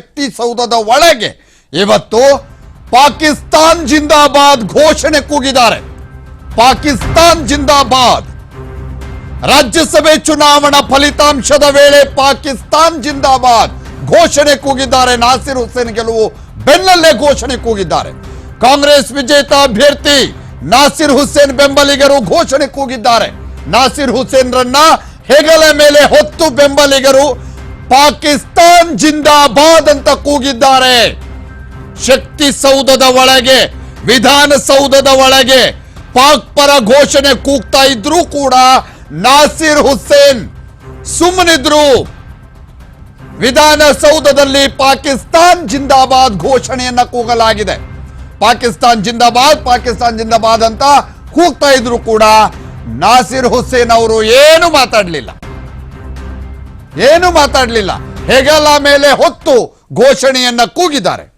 ಶಕ್ತಿ ಸೌಧದ ಒಳಗೆ ಇವತ್ತು ಪಾಕಿಸ್ತಾನ್ ಜಿಂದಾಬಾದ್ ಘೋಷಣೆ ಕೂಗಿದ್ದಾರೆ ಪಾಕಿಸ್ತಾನ್ ಜಿಂದಾಬಾದ್ ರಾಜ್ಯಸಭೆ ಚುನಾವಣಾ ಫಲಿತಾಂಶದ ವೇಳೆ ಪಾಕಿಸ್ತಾನ್ ಜಿಂದಾಬಾದ್ ಘೋಷಣೆ ಕೂಗಿದ್ದಾರೆ ನಾಸಿರ್ ಹುಸೇನ್ ಗೆಲುವು ಬೆನ್ನಲ್ಲೇ ಘೋಷಣೆ ಕೂಗಿದ್ದಾರೆ ಕಾಂಗ್ರೆಸ್ ವಿಜೇತ ಅಭ್ಯರ್ಥಿ ನಾಸಿರ್ ಹುಸೇನ್ ಬೆಂಬಲಿಗರು ಘೋಷಣೆ ಕೂಗಿದ್ದಾರೆ ನಾಸಿರ್ ಹುಸೇನ್ ರನ್ನ ಹೆಗಲ ಮೇಲೆ ಹೊತ್ತು ಬೆಂಬಲಿಗರು ಪಾಕಿಸ್ತಾನ್ ಜಿಂದಾಬಾದ್ ಅಂತ ಕೂಗಿದ್ದಾರೆ. ಶಕ್ತಿ ಸೌಧದ ಒಳಗೆ ವಿಧಾನಸೌಧದ ಒಳಗೆ ಪಾಕ್ ಪರ ಘೋಷಣೆ ಕೂಗ್ತಾ ಇದ್ರೂ ಕೂಡ ನಾಸಿರ್ ಹುಸೇನ್ ಸುಮ್ಮನಿದ್ರು. ವಿಧಾನಸೌಧದಲ್ಲಿ ಪಾಕಿಸ್ತಾನ್ ಜಿಂದಾಬಾದ್ ಘೋಷಣೆಯನ್ನ ಕೂಗಲಾಗಿದೆ. ಪಾಕಿಸ್ತಾನ್ ಜಿಂದಾಬಾದ್ ಪಾಕಿಸ್ತಾನ್ ಜಿಂದಾಬಾದ್ ಅಂತ ಕೂಗ್ತಾ ಇದ್ರು ಕೂಡ ನಾಸಿರ್ ಹುಸೇನ್ ಅವರು ಏನು ಮಾತಾಡಲಿಲ್ಲ. ಏನು ಮಾತಾಡಲಿಲ್ಲ. ಹೆಗಲ ಮೇಲೆ ಹೊತ್ತು ಘೋಷಣೆಯನ್ನ ಕೂಗಿದ್ದಾರೆ.